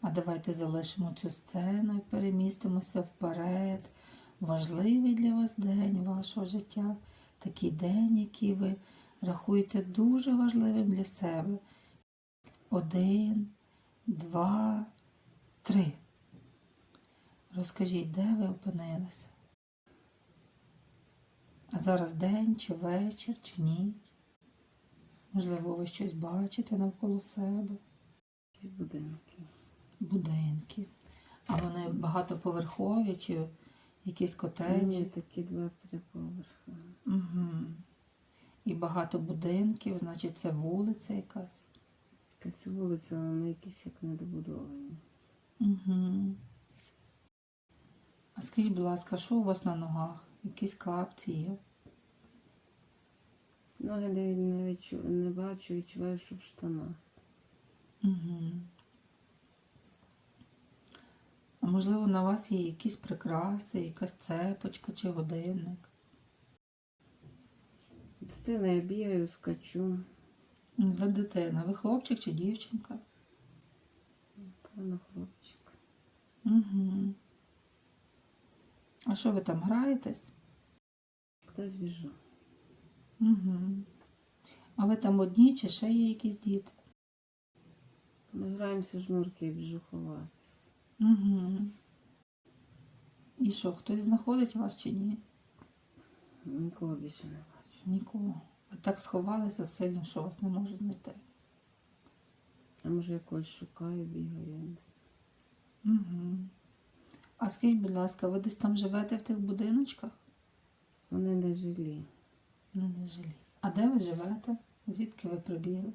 А давайте залишимо цю сцену і перемістимося вперед. Важливий для вас день вашого життя. Такий день, який ви рахуєте дуже важливим для себе. Один, два, три. Розкажіть, де ви опинилися? А зараз день, чи вечір, чи ніч? Можливо, ви щось бачите навколо себе. Будинки. А вони багатоповерхові чи якісь Ні, котеджі? такі два-три поверхи. Угу. І багато будинків, значить, це вулиця якась. Якась вулиця, але вони якісь як недобудовані. Угу. А скажіть, будь ласка, що у вас на ногах? Якісь капці є? Ноги не, не, відчу, не бачу, відчуваю, що в штанах. Угу. А можливо, на вас є якісь прикраси, якась цепочка чи годинник? Дитина, я бігаю, скачу. Ви дитина, ви хлопчик чи дівчинка? Певно, хлопчик. Угу. А що ви там граєтесь? Кудись біжу. Угу. А ви там одні чи ще є якісь діти? Ми граємося в жмурки і біжу ховатися. Угу. І що, хтось знаходить вас чи ні? Нікого більше не бачу. Нікого. Ви так сховалися сильно, що вас не можуть знайти. А може я когось шукаю, бігаю, я не знаю. Угу. А скажіть, будь ласка, ви десь там живете в тих будиночках? Вони не жилі. Ну, не жилі. А де ви живете? Звідки ви прибігли?